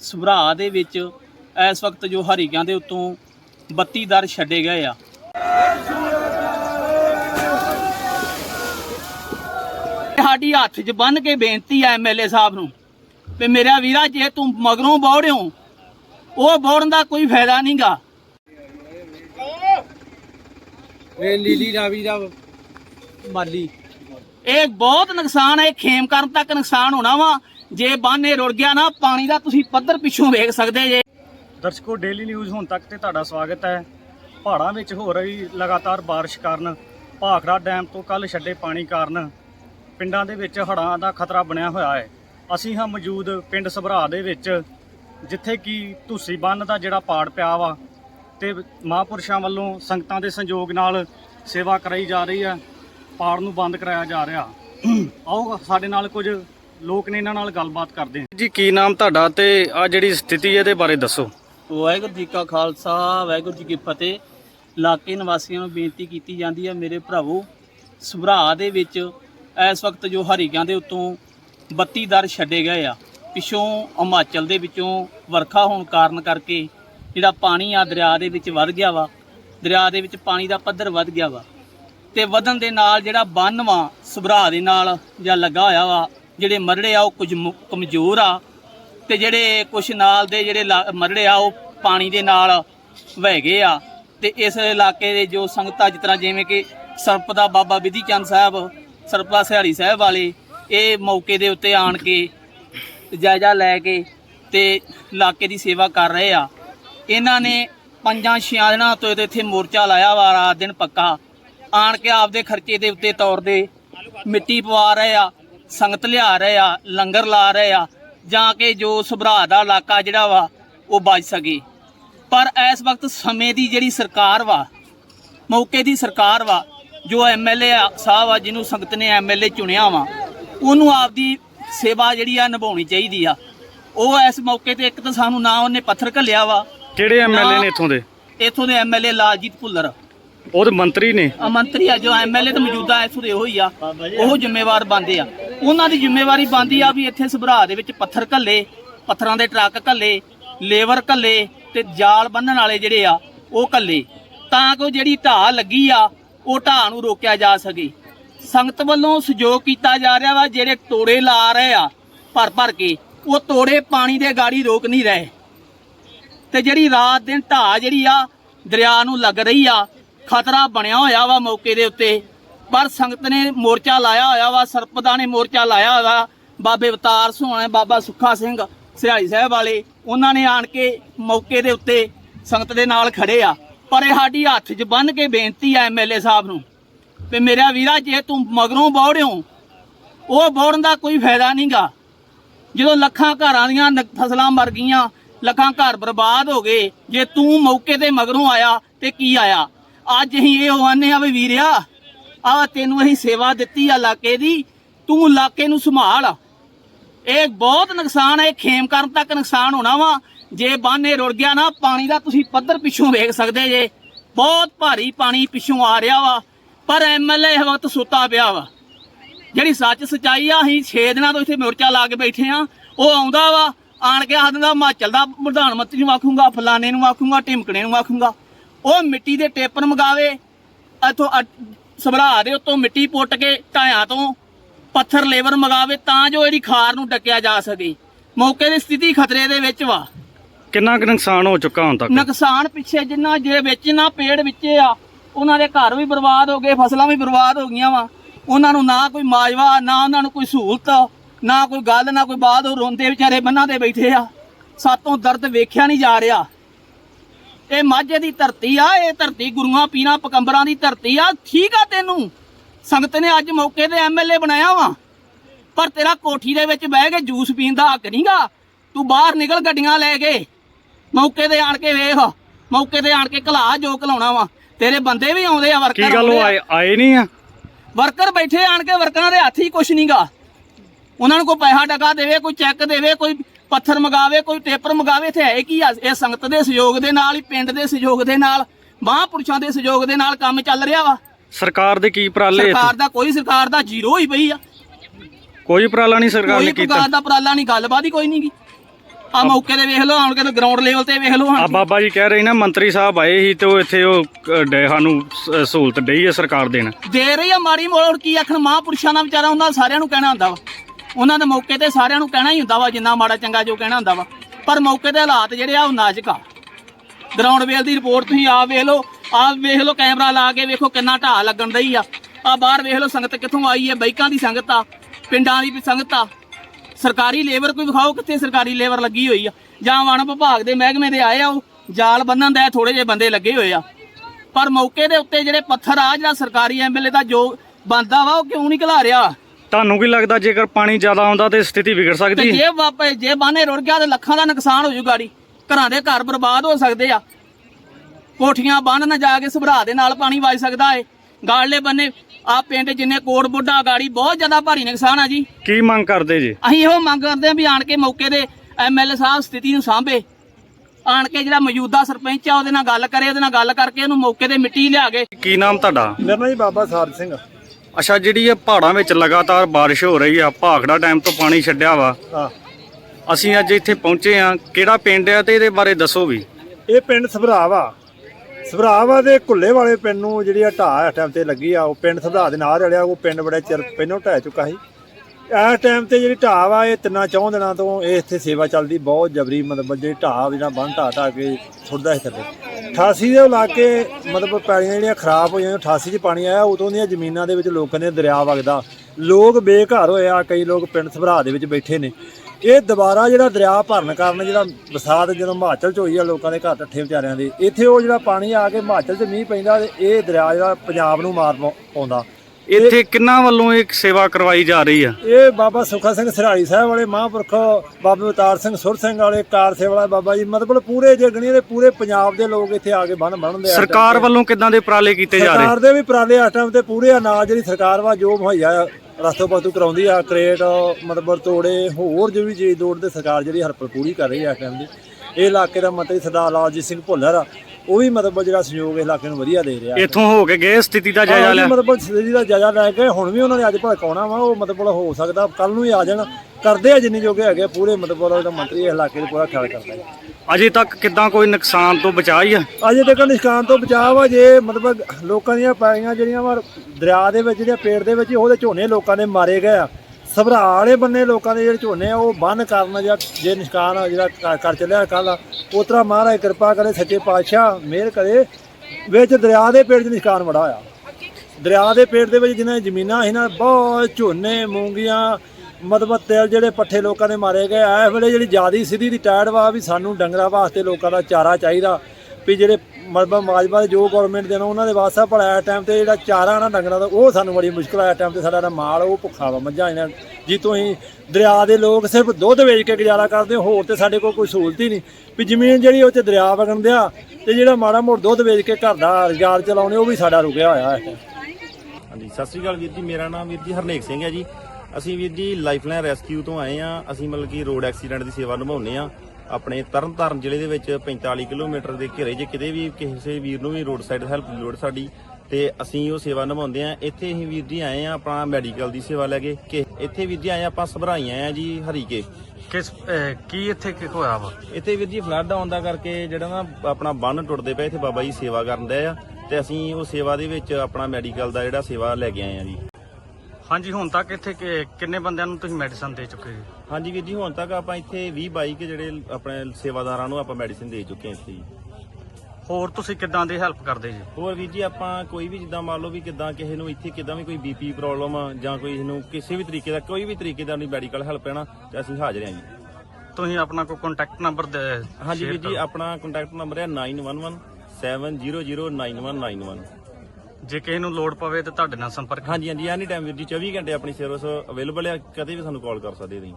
ਸੁਭਰਾ ਦੇ ਵਿੱਚ ਇਸ ਵਕਤ ਜੋ ਹਰੀਕਿਆਂ ਦੇ ਉੱਤੋਂ 32 ਦਰ ਛੱਡੇ ਗਏ ਆ। ਸਾਡੀ ਹੱਥ 'ਚ ਬੰਨ ਕੇ ਬੇਨਤੀ ਆ ਐਮਐਲਏ ਸਾਹਿਬ ਨੂੰ ਵੀ ਮੇਰਾ ਵੀਰਾ ਜੇ ਤੂੰ ਮਗਰੋਂ ਬੋੜਿਓ ਉਹ ਬੋੜਨ ਦਾ ਕੋਈ ਫਾਇਦਾ ਨਹੀਂਗਾ। ਇਹ ਲੀਲੀ ਰਾਵੀ ਦਾ ਮਾਲੀ। ਇਹ ਬਹੁਤ ਨੁਕਸਾਨ ਹੈ ਖੇਮ ਕਰਨ ਤੱਕ ਨੁਕਸਾਨ ਹੋਣਾ ਵਾ। ਜੇ ਬਾਨੇ ਰੁੜ ਗਿਆ ਨਾ, ਪਾਣੀ ਦਾ ਤੁਸੀਂ ਪੱਧਰ ਪਿੱਛੋਂ ਵੇਖ ਸਕਦੇ ਜੇ। ਦਰਸ਼ਕੋ ਡੇਲੀ ਨਿਊਜ਼ ਹੁਣ ਤੱਕ ਤੇ ਤੁਹਾਡਾ ਸਵਾਗਤ ਹੈ। ਪਹਾੜਾਂ ਵਿੱਚ ਹੋ ਰਹੀ ਲਗਾਤਾਰ ਬਾਰਿਸ਼ ਕਾਰਨ ਭਾਖੜਾ ਡੈਮ ਤੋਂ ਕੱਲ ਛੱਡੇ ਪਾਣੀ ਕਾਰਨ ਪਿੰਡਾਂ ਦੇ ਵਿੱਚ ਹੜ੍ਹਾਂ ਦਾ ਖਤਰਾ ਬਣਿਆ ਹੋਇਆ ਹੈ। ਅਸੀਂ ਹਾਂ ਮੌਜੂਦ ਪਿੰਡ ਸਭਰਾ ਦੇ ਵਿੱਚ, ਜਿੱਥੇ ਕਿ ਧੂਸੀ ਬੰਨ ਦਾ ਜਿਹੜਾ ਪਾੜ ਪਿਆ ਵਾ ਤੇ ਮਹਾਂਪੁਰਸ਼ਾਂ ਵੱਲੋਂ ਸੰਗਤਾਂ ਦੇ ਸੰਯੋਗ ਨਾਲ ਸੇਵਾ ਕਰਾਈ ਜਾ ਰਹੀ ਹੈ। ਪਾੜ ਨੂੰ ਬੰਦ ਕਰਾਇਆ ਜਾ ਰਿਹਾ। ਆਓ, ਸਾਡੇ ਨਾਲ ਕੁਝ ਲੋਕ ਨੇ ਇਹਨਾਂ ਨਾਲ ਗੱਲਬਾਤ ਕਰਦੇ ਹਾਂ। ਜੀ ਕੀ ਨਾਮ ਤੁਹਾਡਾ ਤੇ ਆ ਜਿਹੜੀ ਸਥਿਤੀ ਇਹਦੇ ਬਾਰੇ ਦੱਸੋ। ਵਾਹਿਗੁਰੂ ਜੀ ਕਾ ਖਾਲਸਾ ਵਾਹਿਗੁਰੂ ਜੀ ਕੀ ਫਤਿਹ। ਇਲਾਕੇ ਨਿਵਾਸੀਆਂ ਨੂੰ ਬੇਨਤੀ ਕੀਤੀ ਜਾਂਦੀ ਹੈ ਮੇਰੇ ਭਰਾਵੋ ਸੁਭਰਾ ਦੇ ਵਿੱਚ ਇਸ ਵਕਤ ਜੋ ਹਰੀਕਿਆਂ ਦੇ ਉੱਤੋਂ 32 ਦਰ ਛੱਡੇ ਗਏ ਆ। ਪਿੱਛੋਂ ਹਿਮਾਚਲ ਦੇ ਵਿੱਚੋਂ ਵਰਖਾ ਹੋਣ ਕਾਰਨ ਕਰਕੇ ਜਿਹੜਾ ਪਾਣੀ ਆ ਦਰਿਆ ਦੇ ਵਿੱਚ ਵੱਧ ਗਿਆ ਵਾ। ਦਰਿਆ ਦੇ ਵਿੱਚ ਪਾਣੀ ਦਾ ਪੱਧਰ ਵੱਧ ਗਿਆ ਵਾ। ਤੇ ਵਧਣ ਦੇ ਨਾਲ ਜਿਹੜਾ ਬੰਨ ਵਾ ਸੁਭਰਾ ਦੇ ਨਾਲ ਜਾਂ ਲੱਗਾ ਹੋਇਆ ਵਾ ਜਿਹੜੇ ਮਰੜੇ ਆ, ਉਹ ਕੁਝ ਮੁ- ਕਮਜ਼ੋਰ ਆ ਤੇ ਜਿਹੜੇ ਕੁਛ ਨਾਲ ਦੇ ਜਿਹੜੇ ਲਾ- ਮਰੜੇ ਆ, ਉਹ ਪਾਣੀ ਦੇ ਨਾਲ ਵਹਿ ਗਏ ਆ। ਤੇ ਇਸ ਇਲਾਕੇ ਦੇ ਜੋ ਸੰਗਤਾਂ, ਜਿਸ ਤਰ੍ਹਾਂ ਜਿਵੇਂ ਕਿ ਸਰਪਦਾ ਬਾਬਾ ਵਿਧੀ ਚੰਦ ਸਾਹਿਬ, ਸਰਪਦਾ ਸਿਹਾੜੀ ਸਾਹਿਬ ਵਾਲੇ, ਇਹ ਮੌਕੇ ਦੇ ਉੱਤੇ ਆਣ ਕੇ ਜਾਇਜ਼ਾ ਲੈ ਕੇ ਤੇ ਇਲਾਕੇ ਦੀ ਸੇਵਾ ਕਰ ਰਹੇ ਆ। ਇਹਨਾਂ ਨੇ ਪੰਜਾਂ ਛਿਆਂ ਦਿਨਾਂ ਤੋਂ ਇੱਥੇ ਮੋਰਚਾ ਲਾਇਆ ਵਾ, ਰਾਤ ਦਿਨ ਪੱਕਾ। ਆਣ ਕੇ ਆਪਦੇ ਖਰਚੇ ਦੇ ਉੱਤੇ ਤੌਰ ਦੇ ਮਿੱਟੀ ਪਵਾ ਰਹੇ ਆ। ਸੰਗਤ ਲਿਆ ਰਹੇ ਆ ਲੰਗਰ ਲਾ ਰਹੇ ਆ ਜਾਂ ਕਿ ਜੋ ਸੁਭਰਾ ਦਾ ਇਲਾਕਾ ਜਿਹੜਾ ਵਾ ਉਹ ਬਚ ਸਕੇ। ਪਰ ਇਸ ਵਕਤ ਸਮੇਂ ਦੀ ਜਿਹੜੀ ਸਰਕਾਰ ਵਾ ਮੌਕੇ ਦੀ ਸਰਕਾਰ ਵਾ ਜੋ ਐਮਐਲਏ ਸਾਹਿਬ ਆ ਜਿਹਨੂੰ ਸੰਗਤ ਨੇ ਐਮਐਲਏ ਚੁਣਿਆ ਵਾ ਉਹਨੂੰ ਆਪਦੀ ਸੇਵਾ ਜਿਹੜੀ ਆ ਨਿਭਾਉਣੀ ਚਾਹੀਦੀ ਆ। ਉਹ ਇਸ ਮੌਕੇ ਤੇ ਇੱਕ ਤਾਂ ਸਾਨੂੰ ਨਾ ਉਹਨੇ ਪੱਥਰ ਘੱਲਿਆ ਵਾ ਕਿਹੜੇ ਐਮਐਲਏ ਨੇ ਇੱਥੋਂ ਦੇ? ਇੱਥੋਂ ਦੇ ਐਮਐਲਏ ਲਾਲਜੀਤ ਭੁੱਲਰ। ਉਹ ਤੇ ਮੰਤਰੀ ਨੇ। ਆ ਮੰਤਰੀ ਆ ਜੋ ਐਮਐਲਏ ਤੇ ਮੌਜੂਦਾ ਇੱਥੋਂ ਦੇ ਉਹੀ ਆ ਉਹ ਜ਼ਿੰਮੇਵਾਰ ਬੰਦੇ ਆ। ਉਹਨਾਂ ਦੀ ਜ਼ਿੰਮੇਵਾਰੀ ਬੰਦੀ ਆ ਵੀ ਇੱਥੇ ਸੁਭਰਾ ਦੇ ਵਿੱਚ ਪੱਥਰ ਘੱਲੇ, ਪੱਥਰਾਂ ਦੇ ਟਰੱਕ ਘੱਲੇ, ਲੇਬਰ ਘੱਲੇ ਤੇ ਜਾਲ ਬੰਨਣ ਵਾਲੇ ਜਿਹੜੇ ਆ, ਉਹ ਘੱਲੇ। ਤਾਂ ਕਿ ਜਿਹੜੀ ਢਾਹ ਲੱਗੀ ਆ, ਉਹ ਢਾਹ ਨੂੰ ਰੋਕਿਆ ਜਾ ਸਕੇ। ਸੰਗਤ ਵੱਲੋਂ ਸਹਿਯੋਗ ਕੀਤਾ ਜਾ ਰਿਹਾ ਵਾ, ਜਿਹੜੇ ਤੋੜੇ ਲਾ ਰਹੇ ਆ, ਭਰ ਭਰ ਕੇ, ਉਹ ਤੋੜੇ ਪਾਣੀ ਦੇ ਗਾੜੀ ਰੋਕ ਨਹੀਂ ਰਹੇ। ਤੇ ਜਿਹੜੀ ਰਾਤ ਦਿਨ ਢਾਹ ਜਿਹੜੀ ਆ, ਦਰਿਆ ਨੂੰ ਲੱਗ ਰਹੀ ਆ, ਖਤਰਾ ਬਣਿਆ ਹੋਇਆ ਵਾ ਮੌਕੇ ਦੇ ਉੱਤੇ। ਪਰ ਸੰਗਤ ਨੇ ਮੋਰਚਾ ਲਾਇਆ ਹੋਇਆ ਵਾ, ਸਰਪਦਾ ਨੇ ਮੋਰਚਾ ਲਾਇਆ ਹੋਇਆ। ਬਾਬੇ ਅਵਤਾਰ ਸੋਹਣੇ ਬਾਬਾ ਸੁੱਖਾ ਸਿੰਘ ਸਿਹਾਈ ਸਾਹਿਬ ਵਾਲੇ, ਉਹਨਾਂ ਨੇ ਆਣ ਕੇ ਮੌਕੇ ਦੇ ਉੱਤੇ ਸੰਗਤ ਦੇ ਨਾਲ ਖੜੇ ਆ। ਪਰ ਇਹ ਸਾਡੀ ਹੱਥ 'ਚ ਬੰਨ ਕੇ ਬੇਨਤੀ ਆ ਐਮਐਲਏ ਸਾਹਿਬ ਨੂੰ ਵੀ ਮੇਰਾ ਵੀਰਾ, ਜੇ ਤੂੰ ਮਗਰੋਂ ਬੋੜਿਓ, ਉਹ ਬੋੜਨ ਦਾ ਕੋਈ ਫਾਇਦਾ ਨਹੀਂਗਾ। ਜਦੋਂ ਲੱਖਾਂ ਘਰਾਂ ਦੀਆਂ ਨ- ਫਸਲਾਂ ਮਰ ਗਈਆਂ, ਲੱਖਾਂ ਘਰ ਬਰਬਾਦ ਹੋ ਗਏ, ਜੇ ਤੂੰ ਮੌਕੇ ਤੇ ਮਗਰੋਂ ਆਇਆ ਤੇ ਕੀ ਆਇਆ? ਅੱਜ ਅਸੀਂ ਇਹ ਆਨੇ ਆ ਵੀ ਵੀਰਿਆ ਆ ਤੈਨੂੰ ਅਸੀਂ ਸੇਵਾ ਦਿੱਤੀ ਆ ਇਲਾਕੇ ਦੀ, ਤੂੰ ਇਲਾਕੇ ਨੂੰ ਸੰਭਾਲ। ਇਹ ਬਹੁਤ ਨੁਕਸਾਨ ਹੈ ਇਹ ਖੇਮ ਕਰਨ ਤੱਕ ਨੁਕਸਾਨ ਹੋਣਾ ਵਾ। ਜੇ ਬਾਨੇ ਰੁੜ ਗਿਆ ਨਾ, ਪਾਣੀ ਦਾ ਤੁਸੀਂ ਪੱਧਰ ਪਿੱਛੋਂ ਵੇਖ ਸਕਦੇ ਜੇ। ਬਹੁਤ ਭਾਰੀ ਪਾਣੀ ਪਿੱਛੋਂ ਆ ਰਿਹਾ ਵਾ, ਪਰ ਐਮਐਲਏ ਇਹ ਵਕਤ ਸੁੱਤਾ ਪਿਆ ਵਾ। ਜਿਹੜੀ ਸੱਚ ਸਚਾਈ ਆ, ਅਸੀਂ 6 ਦਿਨਾਂ ਤੋਂ ਇੱਥੇ ਮੋਰਚਾ ਲਾ ਕੇ ਬੈਠੇ ਆ। ਉਹ ਆਉਂਦਾ ਵਾ, ਆਣ ਕੇ ਆਖ ਦਿੰਦਾ ਹਿਮਾਚਲ ਦਾ ਪ੍ਰਧਾਨ ਮੰਤਰੀ ਨੂੰ ਆਖੂੰਗਾ, ਫਲਾਣੇ ਨੂੰ ਆਖੂੰਗਾ, ਢਿਮਕਣੇ ਨੂੰ ਆਖੂੰਗਾ। ਉਹ ਮਿੱਟੀ ਦੇ ਟੇਪਰ ਮਗਾਵੇ, ਇਥੋਂ ਸਭਰਾ ਦੇ ਉੱਤੋਂ ਮਿੱਟੀ ਪੁੱਟ ਕੇ ਢਾਇਆਂ ਤੋਂ ਪੱਥਰ ਲੇਬਰ ਮਗਾਵੇ ਤਾਂ ਜੋ ਇਹਦੀ ਖਾਰ ਨੂੰ ਡੱਕਿਆ ਜਾ ਸਕੇ। ਮੌਕੇ ਦੀ ਸਥਿਤੀ ਖਤਰੇ ਦੇ ਵਿੱਚ ਵਾ। ਕਿੰਨਾ ਕੁ ਨੁਕਸਾਨ ਹੋ ਚੁੱਕਾ ਹੁਣ ਤੱਕ? ਨੁਕਸਾਨ ਪਿੱਛੇ ਜਿੰਨਾ ਜੇ ਵਿੱਚ ਨਾ ਪੇੜ ਵਿੱਚੇ ਆ ਉਹਨਾਂ ਦੇ ਘਰ ਵੀ ਬਰਬਾਦ ਹੋ ਗਏ ਫਸਲਾਂ ਵੀ ਬਰਬਾਦ ਹੋ ਗਈਆਂ ਵਾ। ਉਹਨਾਂ ਨੂੰ ਨਾ ਕੋਈ ਮਾਜਵਾ ਨਾ ਉਹਨਾਂ ਨੂੰ ਕੋਈ ਸਹੂਲਤ ਨਾ ਕੋਈ ਗੱਲ ਨਾ ਕੋਈ ਬਾਤ ਉਹ ਰੋਂਦੇ ਵਿਚਾਰੇ ਬੰਨਾਂ ਤੇ ਬੈਠੇ ਆ। ਸਾਤੋਂ ਦਰਦ ਵੇਖਿਆ ਨਹੀਂ ਜਾ ਰਿਹਾ। ਇਹ ਮਾਝੇ ਦੀ ਧਰਤੀ ਆ ਇਹ ਧਰਤੀ ਗੁਰੂਆਂ ਪੀਰਾਂ ਪਕੰਬਰਾਂ ਦੀ ਧਰਤੀ ਆ। ਠੀਕ ਆ ਤੈਨੂੰ। ਸੰਗਤ ਨੇ ਅੱਜ ਮੌਕੇ ਤੇ ਐਮਐਲਏ ਬਣਾਇਆ ਵਾ। ਪਰ ਤੇਰਾ ਕੋਠੀ ਦੇ ਵਿੱਚ ਬਹਿ ਕੇ ਜੂਸ ਪੀਣ ਦਾ ਹੱਕ ਨਹੀਂਗਾ ਤੂੰ ਬਾਹਰ ਨਿਕਲ ਗੱਡੀਆਂ ਲੈ ਕੇ। ਮੌਕੇ ਤੇ ਆਣ ਕੇ ਵੇਖ। ਮੌਕੇ ਤੇ ਆਣ ਕੇ ਘਲਾ ਜੋ ਘਲਾਉਣਾ ਵਾ। ਤੇਰੇ ਬੰਦੇ ਵੀ ਆਉਂਦੇ ਆ ਕੀ ਵਰਕਰ ਗੱਲ ਉਹ। ਆਏ ਆਏ ਨਹੀਂ ਆ? ਵਰਕਰ ਬੈਠੇ ਆਣ ਕੇ ਵਰਕਰਾਂ ਦੇ ਹੱਥ ਹੀ ਕੁਛ ਨਹੀਂਗਾ ਉਹਨਾਂ ਨੂੰ ਕੋਈ ਪੈਸਾ ਟਕਾ ਦੇਵੇ ਕੋਈ ਚੈੱਕ ਦੇਵੇ ਕੋਈ ਪੱਥਰ ਮਗਾਵੇ ਕੋਈ ਟੇਪਰ ਮਗਾਵੇ ਇੱਥੇ ਹੈ ਕੀ ਆ? ਇਹ ਸੰਗਤ ਦੇ ਸਹਿਯੋਗ ਦੇ ਨਾਲ ਹੀ ਪਿੰਡ ਦੇ ਸਹਿਯੋਗ ਦੇ ਨਾਲ ਮਹਾਂਪੁਰਸ਼ਾਂ ਦੇ ਸਹਿਯੋਗ ਦੇ ਨਾਲ ਕੰਮ ਚੱਲ ਰਿਹਾ ਵਾ। ਸਰਕਾਰ ਦੇ ਕੀ ਉਪਰਾਲੇ? ਸਰਕਾਰ ਦਾ ਕੋਈ ਸਰਕਾਰ ਦਾ ਜ਼ੀਰੋ ਹੀ ਪਈ ਆ। ਕੋਈ ਉਪਰਾਲਾ ਨਹੀਂ ਸਰਕਾਰ ਕੋਈ ਨੇ ਕੀਤਾ? ਪ੍ਰਕਾਰ ਦਾ ਉਪਰਾਲਾ ਨਹੀਂ ਗੱਲਬਾਤ ਹੀ ਕੋਈ ਨਹੀਂਗੀ ਆ ਮੌਕੇ ਤੇ ਵੇਖ ਲਓ ਆਣ ਕੇ ਗਰਾਊਂਡ ਲੈਵਲ ਤੇ ਵੇਖ ਲਓ ਆ ਹਾਂ ਬਾਬਾ ਜੀ ਕਹਿ ਰਹੇ ਨਾ ਮੰਤਰੀ ਸਾਹਿਬ ਆਏ ਸੀ ਤੇ ਉਹ ਇੱਥੇ ਉਹ ਅ, ਡੇ ਸਾਨੂੰ ਸ- ਸਹੂਲਤ ਡਈ ਹੈ ਸਰਕਾਰ ਦੇਣ। ਦੇ ਰਹੀ ਆ ਮਾੜੀ ਮੋੜ ਕੀ ਆਖਣ ਮਹਾਂਪੁਰਸ਼ਾਂ ਦਾ ਵਿਚਾਰਾ ਉਹਨਾਂ ਸਾਰਿਆਂ ਨੂੰ ਕਹਿਣਾ ਹੁੰਦਾ ਵਾ। ਉਹਨਾਂ ਦੇ ਮੌਕੇ ਤੇ ਸਾਰਿਆਂ ਨੂੰ ਕਹਿਣਾ ਹੀ ਹੁੰਦਾ ਵਾ, ਜਿੰਨਾ ਮਾੜਾ ਚੰਗਾ ਜੋ ਕਹਿਣਾ ਹੁੰਦਾ ਵਾ। ਪਰ ਮੌਕੇ ਦੇ ਹਾਲਾਤ ਜਿਹੜੇ ਆ, ਉਹ ਨਾਜ਼ੁਕ ਆ। ਗਰਾਊਂਡ ਵੇਲ ਦੀ ਰਿਪੋਰਟ ਤੁਸੀਂ ਆਪ ਵੇਖ ਲਓ, ਆਪ ਵੇਖ ਲਓ, ਕੈਮਰਾ ਲਾ ਕੇ ਵੇਖੋ ਕਿੰਨਾ ਢਾਹ ਲੱਗਣ ਰਹੀ ਆ। ਆ ਬਾਹਰ ਵੇਖ ਲਓ, ਸੰਗਤ ਕਿੱਥੋਂ ਆਈ ਹੈ ਬਾਈਕਾਂ ਦੀ ਸੰਗਤ ਆ, ਪਿੰਡਾਂ ਦੀ ਵੀ ਸੰਗਤ ਆ। ਸਰਕਾਰੀ ਲੇਬਰ ਕੋਈ ਵਿਖਾਓ ਕਿੱਥੇ ਸਰਕਾਰੀ ਲੇਬਰ ਲੱਗੀ ਹੋਈ ਆ। ਜਾਂ ਵਣ ਵਿਭਾਗ ਦੇ ਮਹਿਕਮੇ ਦੇ ਆਏ ਆ ਉਹ, ਜਾਲ ਬੰਨਣ ਦਾ ਥੋੜੇ ਜਿਹੇ ਬੰਦੇ ਲੱਗੇ ਹੋਏ ਆ। ਪਰ ਮੌਕੇ ਦੇ ਉੱਤੇ ਜਿਹੜੇ ਪੱਥਰ ਆ, ਜਿਹੜਾ ਸਰਕਾਰੀ ਐਮਐਲਏ ਦਾ ਜੋ ਬੰਦਾ ਵਾ, ਉਹ ਕਿਉਂ ਨਹੀਂ ਘਲਾ ਰਿਹਾ ਤੁਹਾਨੂੰ ਕੀ ਲੱਗਦਾ ਜੇਕਰ ਪਾਣੀ ਜ਼ਿਆਦਾ ਆਉਂਦਾ ਤੇ ਸਥਿਤੀ ਵਿਗੜ ਤੇ ਸਕਦੀ ਜੇ ਵਾਪੇ ਜੇ ਬਾਨੇ ਰੁੜ ਗਿਆ ਤੇ ਲੱਖਾਂ ਦਾ ਨੁਕਸਾਨ ਹੋ ਜੂ। ਗਾੜੀ ਘਰਾਂ ਦੇ ਘਰ ਬਰਬਾਦ ਹੋ ਸਕਦੇ ਆ। ਕੋਠੀਆਂ ਬੰਨ ਨਾ ਜਾ ਕੇ ਸੁਭਰਾ ਦੇ ਨਾਲ ਪਾਣੀ ਵੱਜ ਸਕਦਾ ਏ। ਗਾੜਲੇ ਬੰਨੇ ਆ ਪਿੰਡ ਜਿੰਨੇ ਕੋਟ ਬੁੱਢਾ ਗਾੜੀ ਬਹੁਤ ਜ਼ਿਆਦਾ ਭਾਰੀ ਨੁਕਸਾਨ ਆ ਜੀ। ਕੀ ਮੰਗ ਕਰਦੇ ਜੀ? ਅਸੀਂ ਇਹੋ ਮੰਗ ਕਰਦੇ ਆ ਵੀ ਆਣ ਕੇ ਮੌਕੇ ਦੇ ਐਮਐਲਏ ਸਾਹਿਬ ਸਥਿਤੀ ਨੂੰ ਸਾਂਭੇ। ਆਣ ਕੇ ਜਿਹੜਾ ਮੌਜੂਦਾ ਸਰਪੰਚ ਆ ਉਹਦੇ ਨਾਲ ਗੱਲ ਕਰੇ ਉਹਦੇ ਨਾਲ ਗੱਲ ਕਰਕੇ ਉਹਨੂੰ ਮੌਕੇ ਤੇ ਮਿੱਟੀ ਲਿਆ ਕੇ ਕੀ ਨਾਮ ਤੁਹਾਡਾ? ਮੇਰਾ ਜੀ ਬਾਬਾ ਸਾਰ ਸਿੰਘ ਅੱਛਾ ਜਿਹੜੀ ਇਹ ਪਹਾੜਾਂ ਵਿੱਚ ਲਗਾਤਾਰ ਬਾਰਿਸ਼ ਹੋ ਰਹੀ ਆ ਭਾਖੜਾ ਡੈਮ ਤੋਂ ਪਾਣੀ ਛੱਡਿਆ ਵਾ। ਆ ਅਸੀਂ ਅੱਜ ਇੱਥੇ ਪਹੁੰਚੇ ਆ ਕਿਹੜਾ ਪਿੰਡ ਆ ਤੇ ਇਹਦੇ ਬਾਰੇ ਦੱਸੋ ਵੀ। ਇਹ ਪਿੰਡ ਸਭਰਾਵਾ। ਸਭਰਾਵਾ ਦੇ ਕੁੱਲੇ ਵਾਲੇ ਪਿੰਡ ਨੂੰ ਜਿਹੜੀ ਆ ਢਾਹ ਇਸ ਟਾਈਮ ਤੇ ਲੱਗੀ ਆ ਉਹ ਪਿੰਡ ਸਭਰਾ ਦੇ ਨਾਲ ਰਲਿਆ ਉਹ ਪਿੰਡ ਬੜਾ ਚਿਰ ਪਹਿਲਾਂ ਢਹਿ ਚੁੱਕਾ ਸੀ। ਇਸ ਟਾਈਮ ਤੇ ਜਿਹੜੀ ਢਾਹ ਵਾ ਇਹ ਤਿੰਨਾਂ ਚੌਂ ਦਿਨਾਂ ਤੋਂ ਇਹ ਇੱਥੇ ਸੇਵਾ ਚੱਲਦੀ ਬਹੁਤ ਜਬਰੀ ਮਤਲਬ ਜਿਹੜੀ ਢਾਹ ਜਿਹੜਾ ਬੰਨ ਢਾਹ ਢਾਹ ਕੇ ਛੁੱਟਦਾ ਸੀ ਥੱਲੇ 88 ਦੇ ਇਲਾਕੇ ਮਤਲਬ ਪੈਲੀਆਂ ਜਿਹੜੀਆਂ ਖਰਾਬ ਹੋਈਆਂ 88 ਚ ਪਾਣੀ ਆਇਆ, ਉਦੋਂ ਦੀਆਂ ਜ਼ਮੀਨਾਂ ਦੇ ਵਿੱਚ ਲੋਕਾਂ ਦੇ ਦਰਿਆ ਵਗਦਾ। ਲੋਕ ਬੇਘਰ ਹੋਇਆ ਕਈ ਲੋਕ ਪਿੰਡ ਸਭਰਾ ਦੇ ਵਿੱਚ ਬੈਠੇ ਨੇ। ਇਹ ਦੁਬਾਰਾ ਜਿਹੜਾ ਦਰਿਆ ਭਰਨ ਕਾਰਨ ਜਿਹੜਾ ਬਸਾਤ ਜਦੋਂ ਹਿਮਾਚਲ ਚ ਹੋਈ ਆ, ਲੋਕਾਂ ਦੇ ਘਰ ਟੱਠੇ ਵਿਚਾਰਿਆਂ ਦੇ, ਇੱਥੇ ਉਹ ਜਿਹੜਾ ਪਾਣੀ ਆ ਕੇ ਹਿਮਾਚਲ ਚ ਮੀਂਹ ਪੈਂਦਾ ਤੇ ਇਹ ਦਰਿਆ ਜਿਹੜਾ ਪੰਜਾਬ ਨੂੰ ਮਾਰ ਪਾਉ- ਪਾਉਂਦਾ ਇੱਥੇ ਕਿੰਨਾ ਵੱਲੋਂ ਇੱਕ ਸੇਵਾ ਕਰਵਾਈ ਜਾ ਰਹੀ ਆ? ਇਹ ਬਾਬਾ ਸੁੱਖਾ ਸਿੰਘ ਸਰਾੜੀ ਸਾਹਿਬ ਵਾਲੇ ਮਹਾਂਪੁਰਖ ਬਾਬਾ ਅਵਤਾਰ ਸਿੰਘ ਸੁਰ ਸਿੰਘ ਵਾਲੇ ਕਾਰ ਸੇਵਾ ਵਾਲੇ ਬਾਬਾ ਜੀ ਮਤਲਬ ਪੂਰੇ ਜੇ ਗਣੀ ਦੇ ਪੂਰੇ ਪੰਜਾਬ ਦੇ ਲੋਕ ਇੱਥੇ ਆ ਕੇ ਬੰਨ ਬਣਦੇ ਆ ਸਰਕਾਰ ਵੱਲੋਂ ਕਿੱਦਾਂ ਦੇ ਉਪਰਾਲੇ ਕੀਤੇ ਜਾ ਰਹੇ? ਸਰਕਾਰ ਦੇ ਵੀ ਪ੍ਰਾਲੇ ਇਸ ਟਾਈਮ ਤੇ ਪੂਰੇ ਆ ਨਾਲ ਜਿਹੜੀ ਸਰਕਾਰ ਵਾ ਜੋ ਮੁਹੱਈਆ ਰਸਤੋ ਪਾਤੂ ਕਰਾਉਂਦੀ ਆ ਕ੍ਰੇਟ ਮਤਲਬ ਤੋੜੇ ਹੋਰ ਜੋ ਵੀ ਚੀਜ਼ ਦੌੜ ਤੇ ਸਰਕਾਰ ਜਿਹੜੀ ਹਰਪਲ ਪੂਰੀ ਕਰ ਰਹੀ ਆ ਟਾਈਮ ਦੀ। ਇਹ ਇਲਾਕੇ ਦਾ ਮੰਤਰੀ ਸਰਦਾਰ ਲਾਲਜੀਤ ਸਿੰਘ ਭੁੱਲਰ ਆ ਉਹ ਵੀ ਮਤਲਬ ਜਿਹੜਾ ਸਹਿਯੋਗ ਇਸ ਇਲਾਕੇ ਨੂੰ ਵਧੀਆ ਦੇ ਰਿਹਾ। ਇੱਥੋਂ ਹੋ ਕੇ ਗਏ ਸਥਿਤੀ ਦਾ ਜਾਇਜ਼ਾ ਲਿਆ। ਮਤਲਬ ਸਥਿਤੀ ਦਾ ਜਾਇਜ਼ਾ ਲੈ ਕੇ ਹੁਣ ਵੀ ਉਹਨਾਂ ਨੇ ਅੱਜ ਭੜਕਾਉਣਾ ਵਾ ਉਹ ਮਤਲਬ ਹੋ ਸਕਦਾ ਕੱਲ ਨੂੰ ਹੀ ਆ ਜਾਣ। ਕਰਦੇ ਆ ਜਿੰਨੇ ਜੋਗੇ ਹੈਗੇ ਪੂਰੇ ਮਤਲਬ ਉਹਦਾ ਮੰਤਰੀ ਇਸ ਇਲਾਕੇ ਦਾ ਪੂਰਾ ਖਿਆਲ ਕਰਦਾ ਹੈ। ਅਜੇ ਤੱਕ ਕਿੱਦਾਂ ਕੋਈ ਨੁਕਸਾਨ ਤੋਂ ਬਚਾ ਹੀ ਆ? ਅਜੇ ਤੱਕ ਨਿਸ਼ਕਾਨ ਤੋਂ ਬਚਾਅ ਵਾ ਜੇ ਮਤਲਬ ਲੋਕਾਂ ਦੀਆਂ ਪਾਈਆਂ ਜਿਹੜੀਆਂ ਵਾ ਦਰਿਆ ਦੇ ਵਿੱਚ ਜਿਹੜੀਆਂ ਪੇੜ ਦੇ ਵਿੱਚ ਉਹਦੇ ਝੋਨੇ ਲੋਕਾਂ ਦੇ ਮਾਰੇ ਗਏ ਆ। ਸਭਰਾ ਵਾਲੇ ਬੰਨੇ ਲੋਕਾਂ ਦੇ ਜਿਹੜੇ ਝੋਨੇ ਆ ਉਹ ਬੰਨ ਕਾਰਨ ਜਾਂ ਜੇ ਨਿਸ਼ਕਾਨ ਆ ਜਿਹੜਾ ਕਰ- ਕਰ ਚੱਲਿਆ ਕੱਲ ਉਤਰਾ ਮਹਾਰਾਜ ਕਿਰਪਾ ਕਰੇ, ਸੱਚੇ ਪਾਤਸ਼ਾਹ ਮਿਹਰ ਕਰੇ। ਵਿੱਚ ਦਰਿਆ ਦੇ ਪੇਟ 'ਚ ਨਿਸ਼ਕਾਨ ਬੜਾ ਹੋਇਆ। ਦਰਿਆ ਦੇ ਪੇਟ ਦੇ ਵਿੱਚ ਜਿਨ੍ਹਾਂ ਜ਼ਮੀਨਾਂ ਸੀ ਨਾ, ਬਹੁਤ ਝੋਨੇ, ਮੂੰਗੀਆਂ ਮਤਲਬ ਤੇਲ ਜਿਹੜੇ ਪੱਠੇ ਲੋਕਾਂ ਦੇ ਮਾਰੇ ਗਏ। ਇਸ ਵੇਲੇ ਜਿਹੜੀ ਜਿਆਦੀ ਸਿੱਧੀ ਦੀ ਟਾਇਰ ਵਾ ਵੀ ਸਾਨੂੰ ਡੰਗਰਾਂ ਵਾਸਤੇ ਲੋਕਾਂ ਦਾ ਚਾਰਾ ਚਾਹੀਦਾ ਵੀ ਜਿਹੜੇ ਮਤਲਬ ਮਾਜਬਾ ਦੇ ਜੋ ਗਵਰਨਮੈਂਟ ਦੇਣਾ, ਉਹਨਾਂ ਦੇ ਵਾਸਤੇ ਭਲਾ ਟਾਈਮ ਤੇ ਜਿਹੜਾ ਚਾਰਾ ਨਾ ਡੰਗਰਾਂ ਦਾ, ਉਹ ਸਾਨੂੰ ਬੜੀ ਮੁਸ਼ਕਲ ਆਇਆ ਟਾਈਮ ਤੇ, ਸਾਡਾ ਜਿਹੜਾ ਮਾਲ, ਉਹ ਭੁੱਖਾ ਵਾ, ਮੱਝਾਂ ਇਹਨਾਂ ਜੀ ਤੋਂ ਹੀ ਦਰਿਆ ਦੇ ਲੋਕ ਸਿਰਫ ਦੁੱਧ ਵੇਚ ਕੇ ਗੁਜ਼ਾਰਾ ਕਰਦੇ, ਹੋਰ ਤੇ ਸਾਡੇ ਕੋਲ ਕੋਈ ਸਹੂਲਤ ਹੀ ਨਹੀਂ। ਵੀ ਜ਼ਮੀਨ ਜਿਹੜੀ ਉਹ ਚ ਦਰਿਆ ਵਗਣ ਦਿਆ, ਤੇ ਜਿਹੜਾ ਮਾੜਾ ਮੋੜ ਦੁੱਧ ਵੇਚ ਕੇ ਘਰ ਦਾ ਰੁਜ਼ਗਾਰ ਚਲਾਉਣੇ, ਉਹ ਵੀ ਸਾਡਾ ਰੁਕਿਆ ਹੋਇਆ ਹੈ। ਹਾਂਜੀ, ਸਤਿ ਸ੍ਰੀ ਅਕਾਲ ਵੀਰ ਜੀ, ਮੇਰਾ ਨਾਮ ਵੀਰ ਜੀ ਹਰਨੇਕ ਸਿੰਘ ਹੈ ਜੀ। ਅਸੀਂ ਵੀਰ ਜੀ ਲਾਈਫਲਾਈਨ ਰੈਸਕਿਊ ਤੋਂ ਆਏ ਆ ਅਸੀਂ ਮਤਲਬ ਕਿ ਰੋਡ ਐਕਸੀਡੈਂਟ ਦੀ ਸੇਵਾ ਨਿਭਾਉਂਦੇ ਆ ਆਪਣੇ ਤਰਨਤਾਰਨ ਜ਼ਿਲ੍ਹੇ ਦੇ ਵਿੱਚ 45 ਕਿਲੋਮੀਟਰ ਦੇ ਘੇਰੇ 'ਚ ਕਿਤੇ ਵੀ ਕਿਸੇ ਵੀਰ ਨੂੰ ਵੀ ਰੋਡ ਸਾਈਡ ਹੈਲਪ ਦੀ ਲੋੜ ਸਾਡੀ ਤੇ ਅਸੀਂ ਉਹ ਸੇਵਾ ਨਿਭਾਉਂਦੇ ਆ ਇੱਥੇ ਅਸੀਂ ਵੀਰ ਜੀ ਆਏ ਆ ਆਪਣਾ ਮੈਡੀਕਲ ਦੀ ਸੇਵਾ ਲੈ ਕੇ। ਕਿ ਇੱਥੇ ਵੀਰ ਜੀ ਆਏ ਆ ਆਪਾਂ ਸਭਰਾਈ ਆਏ ਆ ਜੀ ਹਰੀਕੇ। ਕਿਸ ਕੀ ਇੱਥੇ ਕੀ ਹੋਇਆ ਵਾ? ਇੱਥੇ ਵੀਰ ਜੀ ਫਲੱਡ ਆਉਣ ਦਾ ਕਰਕੇ ਜਿਹੜਾ ਨਾ ਆਪਣਾ ਬੰਨ ਟੁੱਟਦੇ ਪਏ ਇੱਥੇ ਬਾਬਾ ਜੀ ਸੇਵਾ ਕਰਨ ਦੇ ਆ ਤੇ ਅਸੀਂ ਉਹ ਸੇਵਾ ਦੇ ਵਿੱਚ ਆਪਣਾ ਮੈਡੀਕਲ ਦਾ ਜਿਹੜਾ ਸੇਵਾ ਲੈ ਕੇ ਆਏ ਆ ਜੀ। ਹਾਂਜੀ ਹੁਣ ਤੱਕ ਇੱਥੇ ਕਿੰਨੇ ਬੰਦਿਆਂ ਨੂੰ ਤੁਸੀਂ ਮੈਡੀਸਨ ਦੇ ਚੁੱਕੇ ਜੀ? ਹਾਂਜੀ ਵੀਰ ਜੀ ਹੁਣ ਤੱਕ ਆਪਾਂ ਇੱਥੇ 20 22 ਕੇ ਜਿਹੜੇ ਆਪਣੇ ਸੇਵਾਦਾਰਾਂ ਨੂੰ ਆਪਾਂ ਮੈਡੀਸਿਨ ਦੇ ਚੁੱਕੇ ਹਾਂ ਇੱਥੇ ਜੀ। ਹੋਰ ਤੁਸੀਂ ਕਿੱਦਾਂ ਦੀ ਹੈਲਪ ਕਰਦੇ ਜੀ? ਹੋਰ ਵੀਰ ਜੀ ਆਪਾਂ ਕੋਈ ਵੀ ਜਿੱਦਾਂ ਮੰਨ ਲਓ ਵੀ ਕਿੱਦਾਂ ਕਿਸੇ ਨੂੰ ਇੱਥੇ ਕਿੱਦਾਂ ਵੀ ਕੋਈ ਬੀਪੀ ਪ੍ਰੋਬਲਮ ਆ ਜਾਂ ਕੋਈ ਨੂੰ ਕਿਸੇ ਵੀ ਤਰੀਕੇ ਦਾ ਕੋਈ ਵੀ ਤਰੀਕੇ ਦਾ ਨਹੀਂ ਮੈਡੀਕਲ ਹੈਲਪ ਹੈ ਨਾ ਤੇ ਅਸੀਂ ਹਾਜ਼ਰ ਹਾਂ ਜੀ। ਤੁਸੀਂ ਆਪਣਾ ਕੋਈ ਕੰਟੈਕਟ ਨੰਬਰ ਦੇ ਹਾਂਜੀ ਵੀਰ ਜੀ। ਆਪਣਾ ਕੰਟੈਕਟ ਨੰਬਰ ਹੈ 9117009191 ਜੇ ਕਿਸੇ ਨੂੰ ਲੋੜ ਪਵੇ ਤਾਂ ਤੁਹਾਡੇ ਨਾਲ ਸੰਪਰਕ ਹਾਂਜੀ ਹਾਂਜੀ ਐਨੀ ਟਾਈਮ ਵੀਰ ਜੀ 24 ਘੰਟੇ ਆਪਣੀ ਸਰਵਿਸ ਅਵੇਲੇਬਲ ਹੈ ਕਦੇ ਵੀ ਸਾਨੂੰ ਕਾਲ ਕਰ ਸਕਦੇ ਤੁਸੀਂ।